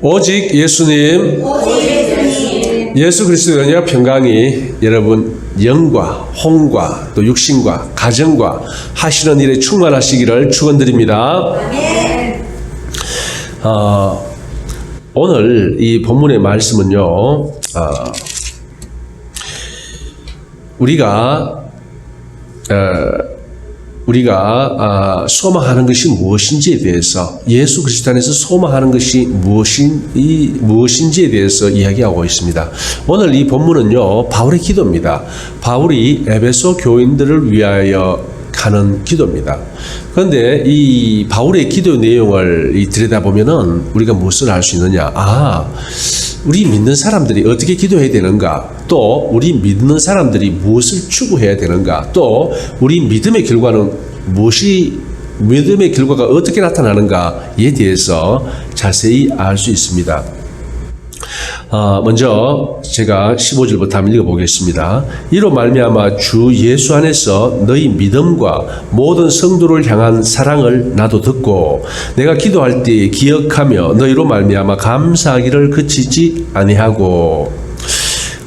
오직 예수님, 예수 그리스도의 은혜와 평강이 여러분 영과 홍과 또 육신과 가정과 하시는 일에 충만하시기를 축원드립니다. 어, 오늘 이 본문의 말씀은요. 어, 우리가 어, 우리가 아, 소망하는 것이 무엇인지에 대해서 예수 그리스도 안에서 소망하는 것이 무엇인 이 무엇인지에 대해서 이야기하고 있습니다. 오늘 이 본문은요 바울의 기도입니다. 바울이 에베소 교인들을 위하여 하는 기도입니다. 그런데 이 바울의 기도 내용을 이 들여다보면은 우리가 무엇을 알 수 있느냐? 아, 우리 믿는 사람들이 어떻게 기도해야 되는가? 또 우리 믿는 사람들이 무엇을 추구해야 되는가? 또 우리 믿음의 결과는 무엇이 믿음의 결과가 어떻게 나타나는가에 대해서 자세히 알 수 있습니다. 어, 먼저 제가 15절부터 한번 읽어보겠습니다. 이로 말미암아 주 예수 안에서 너희 믿음과 모든 성도를 향한 사랑을 나도 듣고 내가 기도할 때 기억하며 너희로 말미암아 감사하기를 그치지 아니하고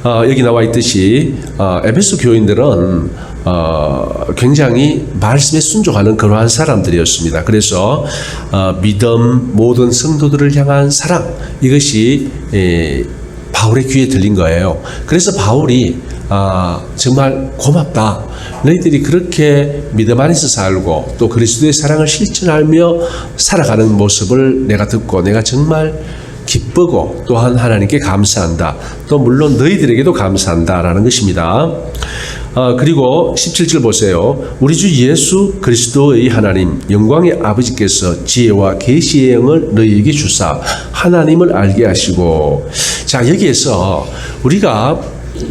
어, 여기 나와 있듯이 어, 에베소 교인들은 어, 굉장히 말씀에 순종하는 그러한 사람들이었습니다. 그래서 어, 믿음 모든 성도들을 향한 사랑 이것이 에, 바울의 귀에 들린 거예요. 그래서 바울이 아, 정말 고맙다. 너희들이 그렇게 믿음 안에서 살고 또 그리스도의 사랑을 실천하며 살아가는 모습을 내가 듣고 내가 정말 기쁘고 또한 하나님께 감사한다. 또 물론 너희들에게도 감사한다라는 것입니다. 어, 그리고 17절 보세요. 우리 주 예수 그리스도의 하나님 영광의 아버지께서 지혜와 계시의 영을 너희에게 주사 하나님을 알게 하시고 자 여기에서 우리가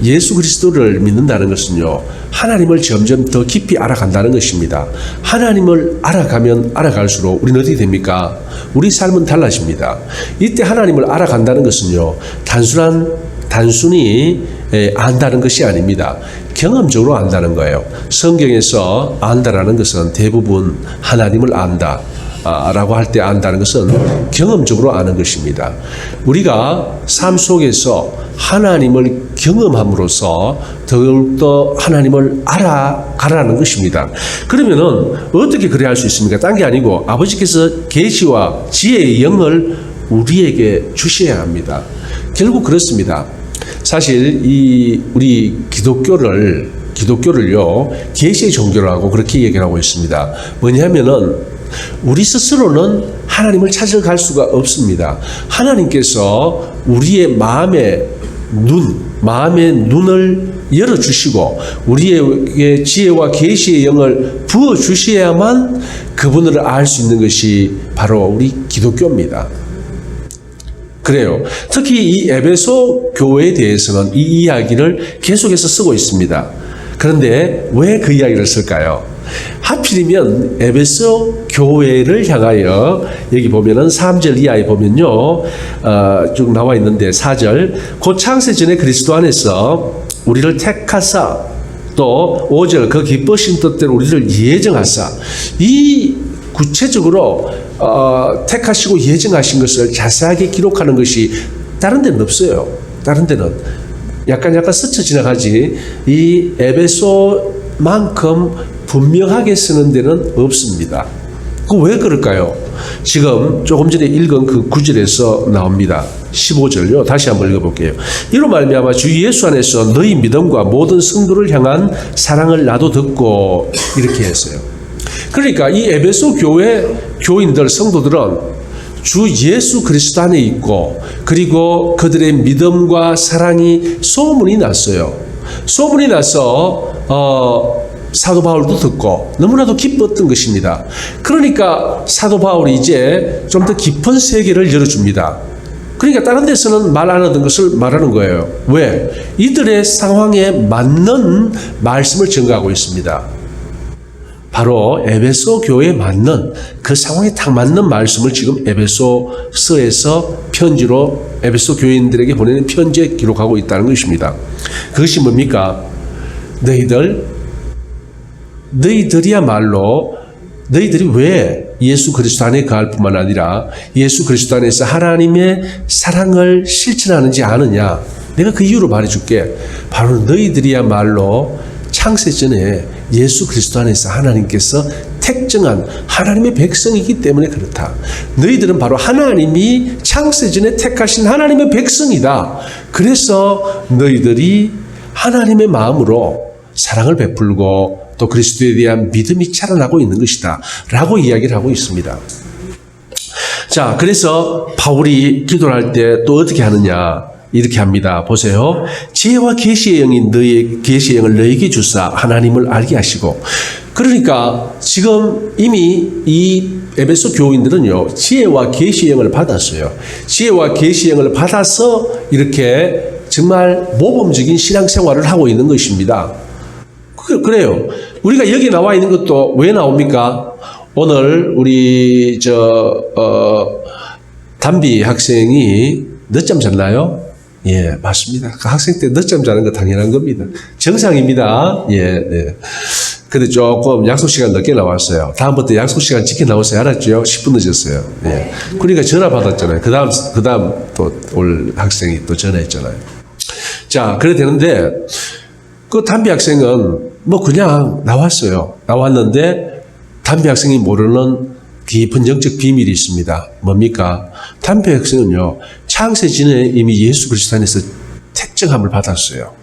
예수 그리스도를 믿는다는 것은요 하나님을 점점 더 깊이 알아간다는 것입니다. 하나님을 알아가면 알아갈수록 우리는 어떻게 됩니까? 우리 삶은 달라집니다. 이때 하나님을 알아간다는 것은요 단순한 단순히 에, 안다는 것이 아닙니다. 경험적으로 안다는 거예요. 성경에서 안다라는 것은 대부분 하나님을 안다. 아, 라고 할 때 안다는 것은 경험적으로 아는 것입니다. 우리가 삶 속에서 하나님을 경험함으로써 더욱더 하나님을 알아가라는 것입니다. 그러면은 어떻게 그래 할 수 있습니까? 딴 게 아니고 아버지께서 계시와 지혜의 영을 우리에게 주셔야 합니다. 결국 그렇습니다. 사실 이 우리 기독교를 기독교를요 계시의 종교라고 그렇게 얘기를 하고 있습니다. 뭐냐면은 우리 스스로는 하나님을 찾으러 갈 수가 없습니다. 하나님께서 우리의 마음의 눈, 마음의 눈을 열어 주시고 우리에게 지혜와 계시의 영을 부어 주셔야만 그분을 알 수 있는 것이 바로 우리 기독교입니다. 그래요. 특히 이 에베소 교회에 대해서는 이 이야기를 계속해서 쓰고 있습니다. 그런데 왜 그 이야기를 쓸까요? 하필이면 에베소 교회를 향하여 여기 보면은 3절 이하에 보면요. 어, 쭉 나와 있는데 4절 곧 창세 전에 그리스도 안에서 우리를 택하사 또 5절 그 기쁘신 뜻대로 우리를 예정하사 이 구체적으로 어, 택하시고 예정하신 것을 자세하게 기록하는 것이 다른 데는 없어요. 다른 데는 약간 약간 스쳐 지나가지 이 에베소만큼 분명하게 쓰는 데는 없습니다. 그 왜 그럴까요? 지금 조금 전에 읽은 그 구절에서 나옵니다. 15절요. 다시 한번 읽어볼게요. 이로 말미암아 주 예수 안에서 너희 믿음과 모든 성도를 향한 사랑을 나도 듣고 이렇게 했어요. 그러니까 이 에베소 교회 교인들 성도들은 주 예수 그리스도 안에 있고 그리고 그들의 믿음과 사랑이 소문이 났어요. 소문이 나서 어, 사도 바울도 듣고 너무나도 기뻤던 것입니다. 그러니까 사도 바울이 이제 좀 더 깊은 세계를 열어줍니다. 그러니까 다른 데서는 말 안 하던 것을 말하는 거예요. 왜? 이들의 상황에 맞는 말씀을 증거하고 있습니다. 바로 에베소 교회에 맞는 그 상황에 딱 맞는 말씀을 지금 에베소서에서 편지로 에베소 교인들에게 보내는 편지에 기록하고 있다는 것입니다. 그것이 뭡니까? 너희들 너희들이야말로 너희들이 왜 예수 그리스도 안에 거할 뿐만 아니라 예수 그리스도 안에서 하나님의 사랑을 실천하는지 아느냐? 내가 그 이유로 말해줄게. 바로 너희들이야말로 창세 전에 예수 그리스도 안에서 하나님께서 택정한 하나님의 백성이기 때문에 그렇다. 너희들은 바로 하나님이 창세 전에 택하신 하나님의 백성이다. 그래서 너희들이 하나님의 마음으로 사랑을 베풀고 또 그리스도에 대한 믿음이 자라나고 있는 것이다. 라고 이야기를 하고 있습니다. 자, 그래서 바울이 기도를 할 때 또 어떻게 하느냐? 이렇게 합니다. 보세요. 지혜와 계시의 영인 너희 계시의 영을 너에게 주사 하나님을 알게 하시고 그러니까 지금 이미 이 에베소 교인들은요. 지혜와 계시의 영을 받았어요. 지혜와 계시의 영을 받아서 이렇게 정말 모범적인 신앙생활을 하고 있는 것입니다. 그, 그래요. 우리가 여기 나와 있는 것도 왜 나옵니까? 오늘 우리 저 어, 담비 학생이 늦잠 잤나요? 예, 맞습니다. 그 학생 때 늦잠 자는 거 당연한 겁니다. 정상입니다. 예, 예. 근데 조금 약속 시간 늦게 나왔어요. 다음부터 약속 시간 지켜 나오세요. 알았죠? 10분 늦었어요. 예. 그러니까 전화 받았잖아요. 그 다음, 그 다음 또 올 학생이 또 전화했잖아요. 자, 그래 되는데, 그 담비 학생은 뭐 그냥 나왔어요. 나왔는데 담비 학생이 모르는 깊은 영적 비밀이 있습니다. 뭡니까? 담비 학생은요, 창세 전에 이미 예수 그리스도 안에서 택정함을 받았어요.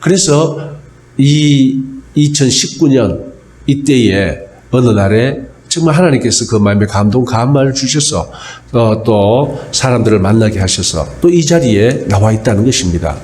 그래서 이 2019년 이때에 어느 날에 정말 하나님께서 그 마음에 감동, 감마를 주셔서 어, 또 사람들을 만나게 하셔서 또 이 자리에 나와 있다는 것입니다.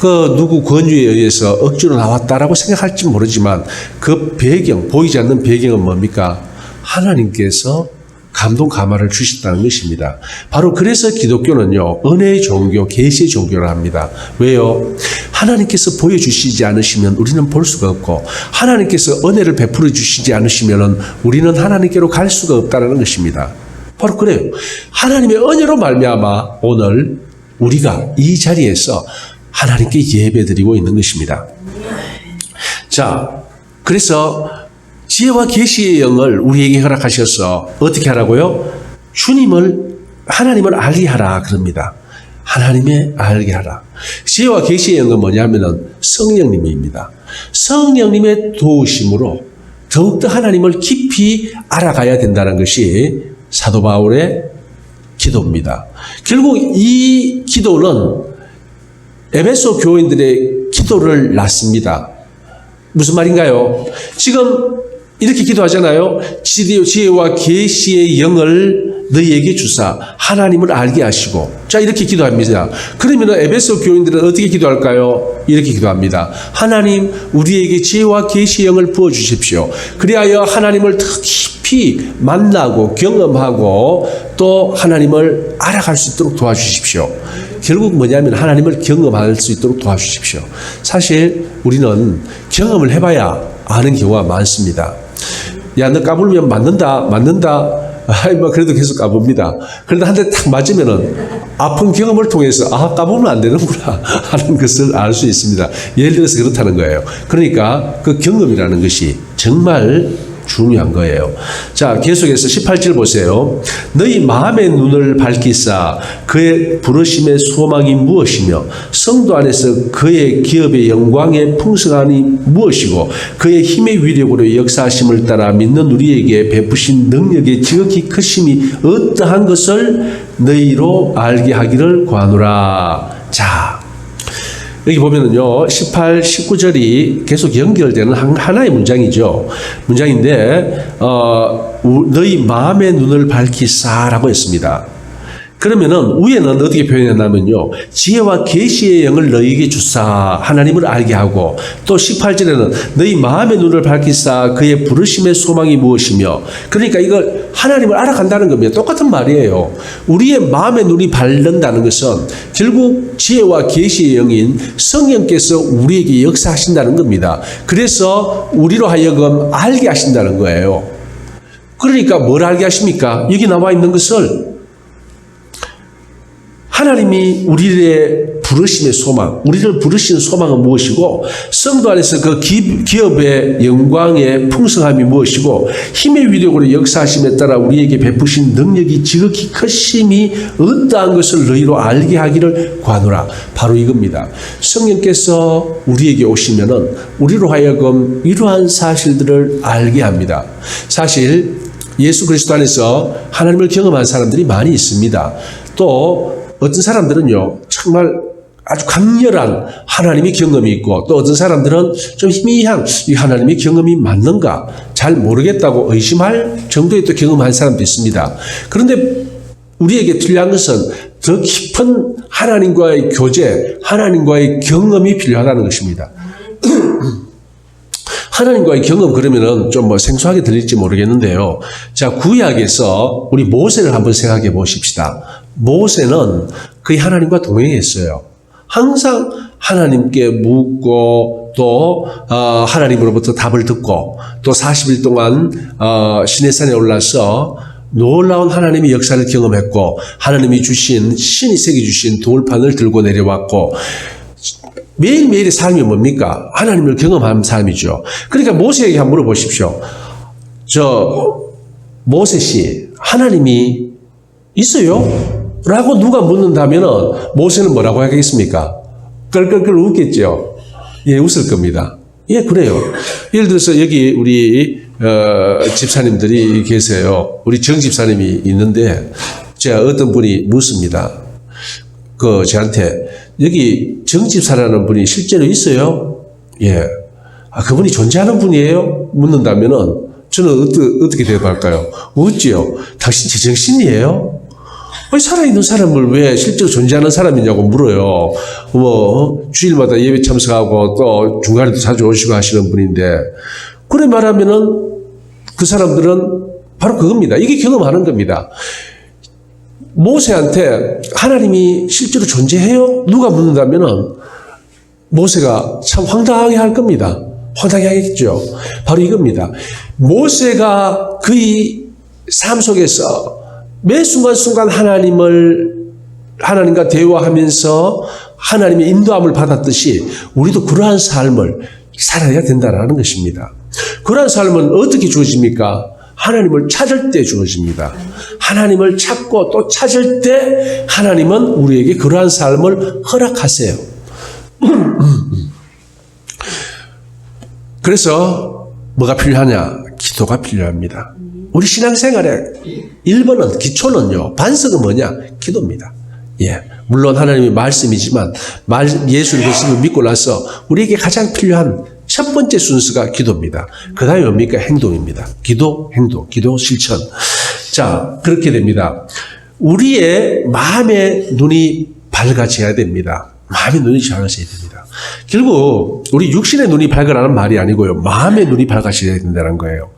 그 누구 권유에 의해서 억지로 나왔다라고 생각할지 모르지만 그 배경, 보이지 않는 배경은 뭡니까? 하나님께서 감동 감화를 주셨다는 것입니다. 바로 그래서 기독교는요, 은혜의 종교, 계시의 종교를 합니다. 왜요? 하나님께서 보여주시지 않으시면 우리는 볼 수가 없고, 하나님께서 은혜를 베풀어 주시지 않으시면 우리는 하나님께로 갈 수가 없다는 것입니다. 바로 그래요. 하나님의 은혜로 말미암아 오늘 우리가 이 자리에서 하나님께 예배드리고 있는 것입니다. 자, 그래서 지혜와 계시의 영을 우리에게 허락하셔서 어떻게 하라고요? 주님을 하나님을 알게 하라 그럽니다. 하나님의 알게 하라. 지혜와 계시의 영은 뭐냐면은 성령님입니다. 성령님의 도우심으로 더욱더 하나님을 깊이 알아가야 된다는 것이 사도 바울의 기도입니다. 결국 이 기도는 에베소 교인들의 기도를 낳습니다. 무슨 말인가요? 지금 이렇게 기도하잖아요. 지혜- 지혜와 계시의 영을 너희에게 주사 하나님을 알게 하시고 자 이렇게 기도합니다. 그러면 에베소 교인들은 어떻게 기도할까요? 이렇게 기도합니다. 하나님 우리에게 지혜와 계시의 영을 부어 주십시오. 그리하여 하나님을 더 깊이 만나고 경험하고 또 하나님을 알아갈 수 있도록 도와주십시오. 결국 뭐냐면 하나님을 경험할 수 있도록 도와주십시오. 사실 우리는 경험을 해봐야 아는 경우가 많습니다. 야, 너 까불면 맞는다, 맞는다. 아이, 뭐, 그래도 계속 까봅니다. 그런데 한 대 탁 맞으면은 아픈 경험을 통해서, 아, 까보면 안 되는구나. 하는 것을 알 수 있습니다. 예를 들어서 그렇다는 거예요. 그러니까 그 경험이라는 것이 정말 중요한 거예요. 자, 계속해서 18절 보세요. 너희 마음의 눈을 밝히사 그의 부르심의 소망이 무엇이며 성도 안에서 그의 기업의 영광의 풍성함이 무엇이고 그의 힘의 위력으로 역사하심을 따라 믿는 우리에게 베푸신 능력의 지극히 크심이 어떠한 것을 너희로 알게 하기를 구하노라. 자, 여기 보면은요, 18, 19절이 계속 연결되는 한- 하나의 문장이죠. 문장인데, 어, 우- 너희 마음의 눈을 밝히사라고 했습니다. 그러면은 위에는 어떻게 표현했냐면요. 지혜와 계시의 영을 너희에게 주사 하나님을 알게 하고 또 18절에는 너희 마음의 눈을 밝히사 그의 부르심의 소망이 무엇이며 그러니까 이걸 하나님을 알아간다는 겁니다. 똑같은 말이에요. 우리의 마음의 눈이 밝는다는 것은 결국 지혜와 계시의 영인 성령께서 우리에게 역사하신다는 겁니다. 그래서 우리로 하여금 알게 하신다는 거예요. 그러니까 뭘 알게 하십니까? 여기 나와 있는 것을 하나님이 우리의 부르심의 소망, 우리를 부르시는 소망은 무엇이고 성도 안에서 그 기, 기업의 영광의 풍성함이 무엇이고 힘의 위력으로 역사하심에 따라 우리에게 베푸신 능력이 지극히 크심이 어떠한 것을 너희로 알게 하기를 관우라. 바로 이겁니다. 성령께서 우리에게 오시면은 우리로 하여금 이러한 사실들을 알게 합니다. 사실 예수 그리스도 안에서 하나님을 경험한 사람들이 많이 있습니다. 또 어떤 사람들은요, 정말 아주 강렬한 하나님의 경험이 있고 또 어떤 사람들은 좀 희미한 이 하나님의 경험이 맞는가 잘 모르겠다고 의심할 정도의 또 경험한 사람도 있습니다. 그런데 우리에게 필요한 것은 더 깊은 하나님과의 교제, 하나님과의 경험이 필요하다는 것입니다. 하나님과의 경험 그러면은 좀 뭐 생소하게 들릴지 모르겠는데요. 자, 구약에서 우리 모세를 한번 생각해 보십시다. 모세는 거의 하나님과 동행했어요. 항상 하나님께 묻고 또 어, 하나님으로부터 답을 듣고 또 40일 동안 어, 시내산에 올라서 놀라운 하나님의 역사를 경험했고 하나님이 주신 신이 새겨 주신 돌판을 들고 내려왔고 매일매일의 삶이 뭡니까? 하나님을 경험한 삶이죠. 그러니까 모세에게 한번 물어보십시오. 저 모세 씨 하나님이 있어요? 라고 누가 묻는다면 모세는 뭐라고 하겠습니까? 끌끌끌 웃겠죠. 예, 웃을 겁니다. 예, 그래요. 예를 들어서 여기 우리 어, 집사님들이 계세요. 우리 정 집사님이 있는데 제가 어떤 분이 묻습니다. 그 저한테 여기 정 집사라는 분이 실제로 있어요? 예. 아, 그분이 존재하는 분이에요? 묻는다면은 저는 어떻게, 어떻게 대답할까요? 없지요. 당신 제정신이에요? 아니, 살아있는 사람을 왜 실제로 존재하는 사람이냐고 물어요. 뭐, 주일마다 예배 참석하고 또 중간에도 자주 오시고 하시는 분인데, 그래 말하면은 그 사람들은 바로 그겁니다. 이게 경험하는 겁니다. 모세한테 하나님이 실제로 존재해요? 누가 묻는다면은 모세가 참 황당하게 할 겁니다. 황당하게 하겠죠. 바로 이겁니다. 모세가 그의 삶 속에서 매 순간순간 하나님을 하나님과 대화하면서 하나님의 인도함을 받았듯이 우리도 그러한 삶을 살아야 된다라는 것입니다. 그러한 삶은 어떻게 주어집니까? 하나님을 찾을 때 주어집니다. 하나님을 찾고 또 찾을 때 하나님은 우리에게 그러한 삶을 허락하세요. 그래서 뭐가 필요하냐? 기도가 필요합니다. 우리 신앙생활의 1번은 기초는요. 반석은 뭐냐? 기도입니다. 예. 물론 하나님의 말씀이지만 말 예수를 그리스도를 믿고 나서 우리에게 가장 필요한 첫 번째 순서가 기도입니다. 그 다음에 뭡니까? 행동입니다. 기도, 행동, 기도, 실천. 자, 그렇게 됩니다. 우리의 마음의 눈이 밝아져야 됩니다. 마음의 눈이 밝아져야 됩니다. 결국 우리 육신의 눈이 밝으라는 말이 아니고요. 마음의 눈이 밝아져야 된다는 거예요.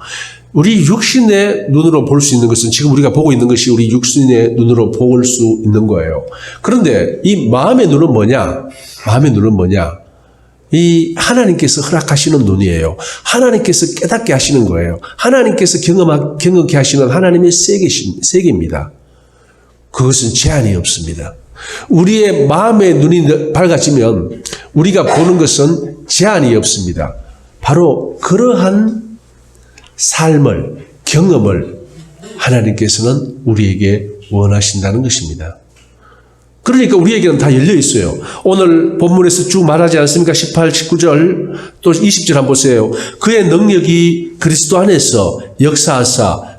우리 육신의 눈으로 볼 수 있는 것은 지금 우리가 보고 있는 것이 우리 육신의 눈으로 볼 수 있는 거예요. 그런데 이 마음의 눈은 뭐냐? 마음의 눈은 뭐냐? 이 하나님께서 허락하시는 눈이에요. 하나님께서 깨닫게 하시는 거예요. 하나님께서 경험, 경험케 하시는 하나님의 세계, 세계입니다. 그것은 제한이 없습니다. 우리의 마음의 눈이 밝아지면 우리가 보는 것은 제한이 없습니다. 바로 그러한 삶을, 경험을 하나님께서는 우리에게 원하신다는 것입니다. 그러니까 우리에게는 다 열려 있어요. 오늘 본문에서 쭉 말하지 않습니까? 18, 19절 또 20절 한번 보세요. 그의 능력이 그리스도 안에서 역사하사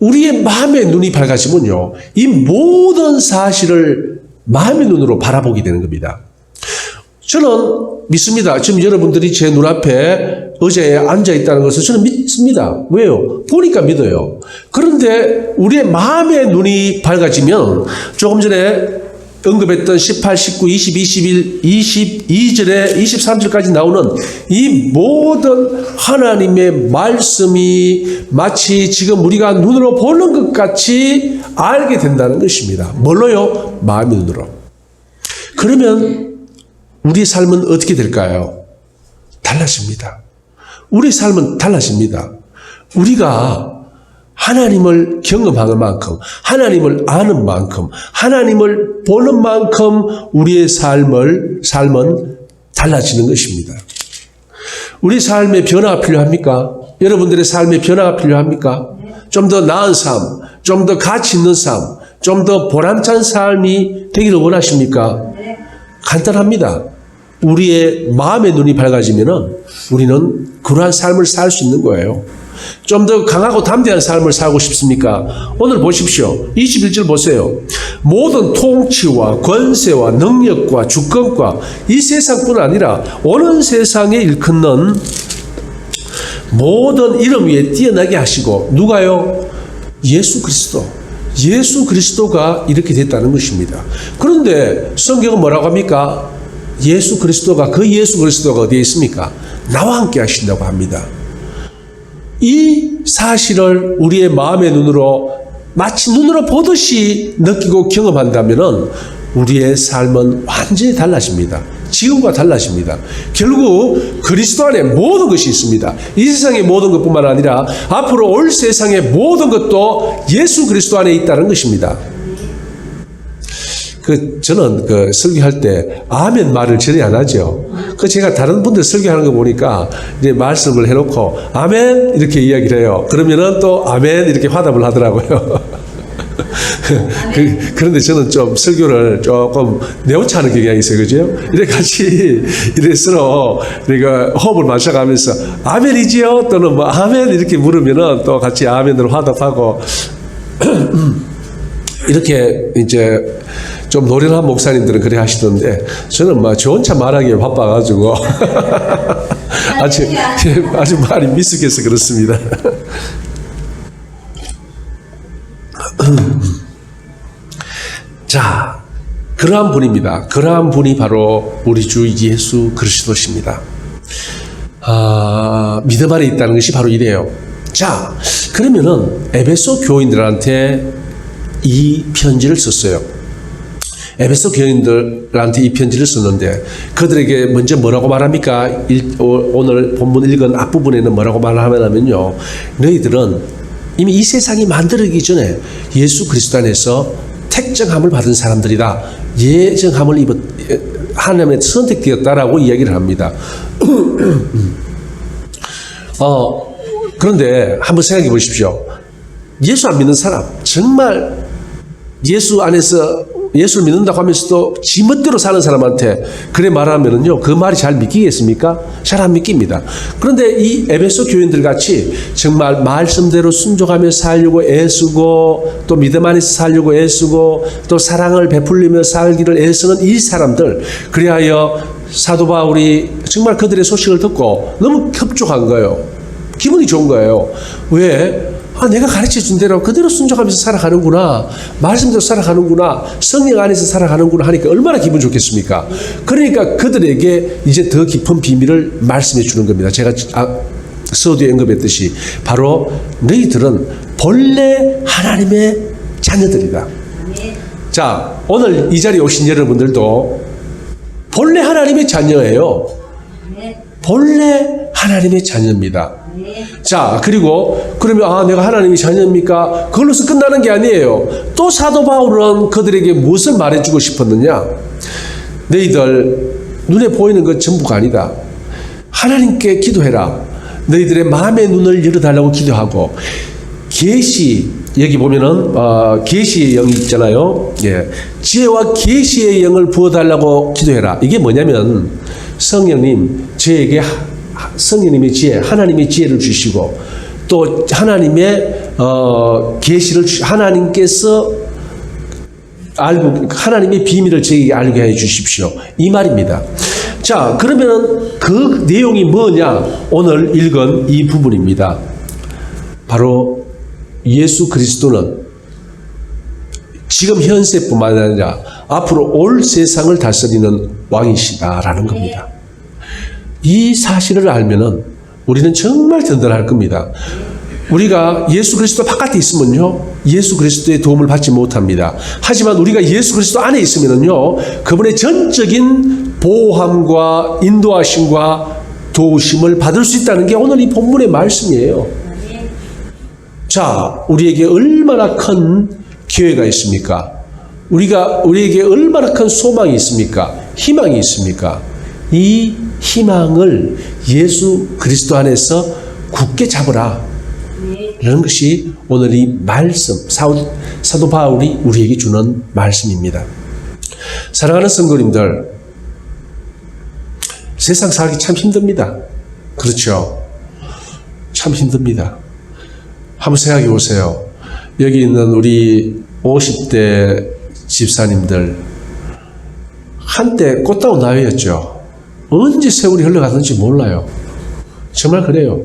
우리의 마음의 눈이 밝아지면요 이 모든 사실을 마음의 눈으로 바라보게 되는 겁니다 저는 믿습니다. 지금 여러분들이 제 눈앞에 의자에 앉아 있다는 것을 저는 믿습니다. 왜요? 보니까 믿어요. 그런데 우리의 마음의 눈이 밝아지면 조금 전에 언급했던 18, 19, 20, 21, 22절에 23절까지 나오는 이 모든 하나님의 말씀이 마치 지금 우리가 눈으로 보는 것 같이 알게 된다는 것입니다. 뭘로요? 마음의 눈으로. 그러면 우리의 삶은 어떻게 될까요? 달라집니다. 우리 삶은 달라집니다. 우리가 하나님을 경험하는 만큼, 하나님을 아는 만큼, 하나님을 보는 만큼 우리의 삶을, 삶은 달라지는 것입니다. 우리 삶에 변화가 필요합니까? 여러분들의 삶에 변화가 필요합니까? 좀 더 나은 삶, 좀 더 가치 있는 삶, 좀 더 보람찬 삶이 되기를 원하십니까? 간단합니다. 우리의 마음의 눈이 밝아지면은 우리는 그러한 삶을 살 수 있는 거예요. 좀 더 강하고 담대한 삶을 살고 싶습니까? 오늘 보십시오. 21절 보세요. 모든 통치와 권세와 능력과 주권과 이 세상뿐 아니라 오는 세상에 일컫는 모든 이름 위에 뛰어나게 하시고 누가요? 예수 그리스도. 예수 그리스도가 이렇게 됐다는 것입니다. 그런데 성경은 뭐라고 합니까? 예수 그리스도가 그 예수 그리스도가 어디에 있습니까? 나와 함께 하신다고 합니다. 이 사실을 우리의 마음의 눈으로 마치 눈으로 보듯이 느끼고 경험한다면 우리의 삶은 완전히 달라집니다. 지금과 달라집니다. 결국 그리스도 안에 모든 것이 있습니다. 이 세상의 모든 것뿐만 아니라 앞으로 올 세상의 모든 것도 예수 그리스도 안에 있다는 것입니다. 그 저는 그 설교할 때 아멘 말을 전혀 안 하죠. 그 제가 다른 분들 설교하는 거 보니까 이제 말씀을 해놓고 아멘 이렇게 이야기를 해요. 그러면은 또 아멘 이렇게 화답을 하더라고요. 그, 그런데 저는 좀 설교를 조금 내오차는 경향이 있어요. 그죠? 이래 같이 이래 서로 우리가 호흡을 맞춰가면서 아멘이지요? 또는 뭐 아멘 이렇게 물으면은 또 같이 아멘으로 화답하고 이렇게 이제 좀 노련한 목사님들은 그래 하시던데 저는 막 좋은 차 말하기에 바빠가지고 아주 아주 말이 미숙해서 그렇습니다. 자, 그러한 분입니다. 그러한 분이 바로 우리 주 예수 그리스도십니다. 아, 믿음 안에 있다는 것이 바로 이래요. 자, 그러면은 에베소 교인들한테 이 편지를 썼어요. 에베소 교인들한테 이 편지를 썼는데 그들에게 먼저 뭐라고 말합니까? 오늘 본문 읽은 앞부분에는 뭐라고 말하냐면요. 너희들은 이미 이 세상이 만들어지기 전에 예수 그리스도 안에서 택정함을 받은 사람들이다. 예정함을 입었 하나님의 선택되었다라고 이야기를 합니다. 어, 그런데 한번 생각해 보십시오. 예수 안 믿는 사람, 정말 예수 안에서 예수를 믿는다고 하면서도 지멋대로 사는 사람한테 그래 말하면은요, 그 말이 잘 믿기겠습니까? 잘 안 믿깁니다. 그런데 이 에베소 교인들 같이 정말 말씀대로 순종하며 살려고 애쓰고 또 믿음 안에서 살려고 애쓰고 또 사랑을 베풀리며 살기를 애쓰는 이 사람들, 그리하여 사도 바울이 정말 그들의 소식을 듣고 너무 협족한 거예요. 기분이 좋은 거예요. 왜? 아, 내가 가르쳐 준 대로 그대로 순종하면서 살아가는구나. 말씀대로 살아가는구나. 성령 안에서 살아가는구나 하니까 얼마나 기분 좋겠습니까? 그러니까 그들에게 이제 더 깊은 비밀을 말씀해 주는 겁니다. 제가 아, 서두에 언급했듯이 바로 너희들은 본래 하나님의 자녀들이다. 자, 오늘 이 자리에 오신 여러분들도 본래 하나님의 자녀예요. 본래 하나님의 자녀입니다. 자, 그리고 그러면 아, 내가 하나님의 자녀입니까? 그걸로서 끝나는 게 아니에요. 또 사도 바울은 그들에게 무엇을 말해주고 싶었느냐? 너희들 눈에 보이는 것 전부가 아니다. 하나님께 기도해라. 너희들의 마음의 눈을 열어달라고 기도하고 계시 여기 보면은 어, 계시의 영이 있잖아요. 예, 지혜와 계시의 영을 부어달라고 기도해라. 이게 뭐냐면 성령님 저에게 하- 성령님의 지혜, 하나님의 지혜를 주시고 또 하나님의 어, 계시를 주- 하나님께서 알고 하나님의 비밀을 저에게 알게 해 주십시오. 이 말입니다. 자, 그러면 그 내용이 뭐냐? 오늘 읽은 이 부분입니다. 바로 예수 그리스도는 지금 현세뿐만 아니라 앞으로 올 세상을 다스리는 왕이시다라는 겁니다. 이 사실을 알면은 우리는 정말 든든할 겁니다. 우리가 예수 그리스도 바깥에 있으면요, 예수 그리스도의 도움을 받지 못합니다. 하지만 우리가 예수 그리스도 안에 있으면은요, 그분의 전적인 보호함과 인도하심과 도우심을 받을 수 있다는 게 오늘 이 본문의 말씀이에요. 자, 우리에게 얼마나 큰 기회가 있습니까? 우리가 우리에게 얼마나 큰 소망이 있습니까? 희망이 있습니까? 이 희망을 예수 그리스도 안에서 굳게 잡으라. 이런 것이 오늘 이 말씀, 사도, 바울이 우리에게 주는 말씀입니다. 사랑하는 성도님들, 세상 살기 참 힘듭니다. 그렇죠? 참 힘듭니다. 한번 생각해 보세요. 여기 있는 우리 50대 집사님들, 한때 꽃다운 나이였죠. 언제 세월이 흘러가는지 몰라요. 정말 그래요.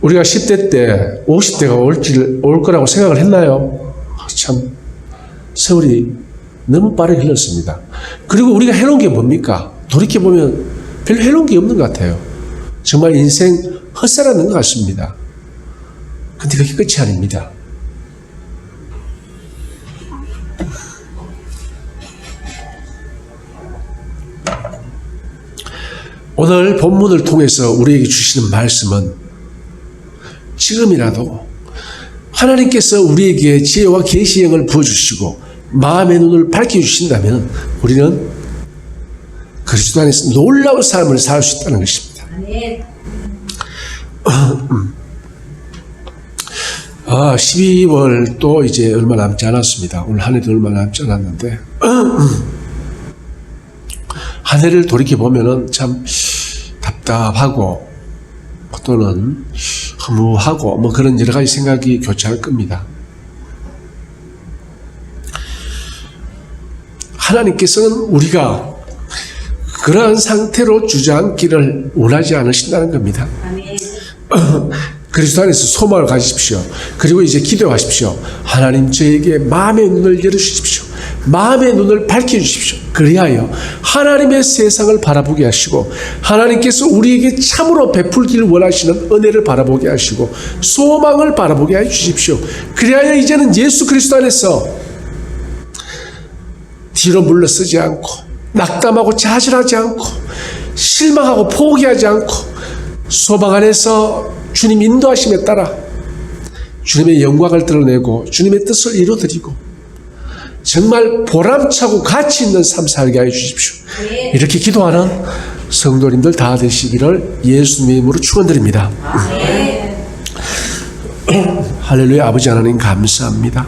우리가 10대 때 50대가 올지, 올 거라고 생각을 했나요? 참, 세월이 너무 빠르게 흘렀습니다. 그리고 우리가 해놓은 게 뭡니까? 돌이켜보면 별로 해놓은 게 없는 것 같아요. 정말 인생 헛살았는 것 같습니다. 근데 그게 끝이 아닙니다. 오늘 본문을 통해서 우리에게 주시는 말씀은 지금이라도 하나님께서 우리에게 지혜와 계시형을 부어주시고 마음의 눈을 밝혀주신다면 우리는 그리스도 안에서 놀라운 삶을 살 수 있다는 것입니다. 아, 12월 또 이제 얼마 남지 않았습니다. 오늘 한 해도 얼마 남지 않았는데 한 해를 돌이켜 보면은 참 답답하고 또는 허무하고 뭐 그런 여러 가지 생각이 교차할 겁니다. 하나님께서는 우리가 그러한 상태로 주저앉기를 원하지 않으신다는 겁니다. 그리스도 안에서 소망을 가지십시오. 그리고 이제 기도하십시오. 하나님 저에게 마음의 눈을 열어주십시오. 마음의 눈을 밝혀 주십시오. 그리하여 하나님의 세상을 바라보게 하시고 하나님께서 우리에게 참으로 베풀기를 원하시는 은혜를 바라보게 하시고 소망을 바라보게 해 주십시오. 그리하여 이제는 예수 그리스도 안에서 뒤로 물러서지 않고 낙담하고 좌절하지 않고 실망하고 포기하지 않고 소망 안에서 주님 인도하심에 따라 주님의 영광을 드러내고 주님의 뜻을 이루어드리고 정말 보람차고 가치 있는 삶 살게 하여 주십시오. 이렇게 기도하는 성도님들 다 되시기를 예수님의 이름으로 축원드립니다. 할렐루야 아버지 하나님 감사합니다.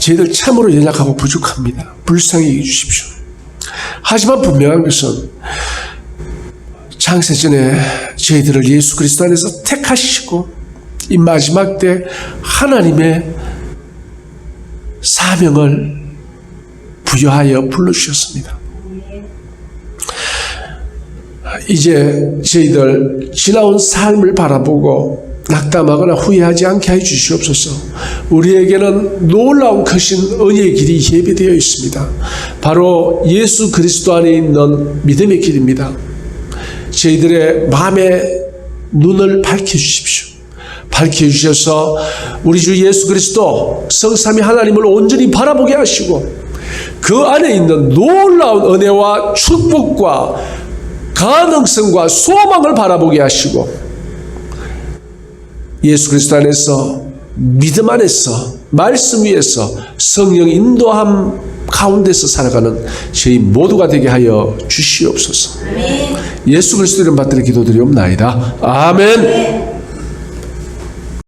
저희들 참으로 연약하고 부족합니다. 불쌍히 여겨 주십시오. 하지만 분명한 것은 창세전에 저희들을 예수 그리스도 안에서 택하시고 이 마지막 때 하나님의 사명을 부여하여 불러주셨습니다. 이제 저희들 지나온 삶을 바라보고 낙담하거나 후회하지 않게 해 주시옵소서. 우리에게는 놀라운 크신 은혜의 길이 예비되어 있습니다. 바로 예수 그리스도 안에 있는 믿음의 길입니다. 저희들의 마음의 눈을 밝혀 주십시오. 밝혀 주셔서 우리 주 예수 그리스도 성삼위 하나님을 온전히 바라보게 하시고 그 안에 있는 놀라운 은혜와 축복과 가능성과 소망을 바라보게 하시고 예수 그리스도 안에서 믿음 안에서 말씀 위에서 성령 인도함 가운데서 살아가는 저희 모두가 되게 하여 주시옵소서. 아멘. 예수 그리스도 이름 받들어 기도드리옵나이다. 아멘.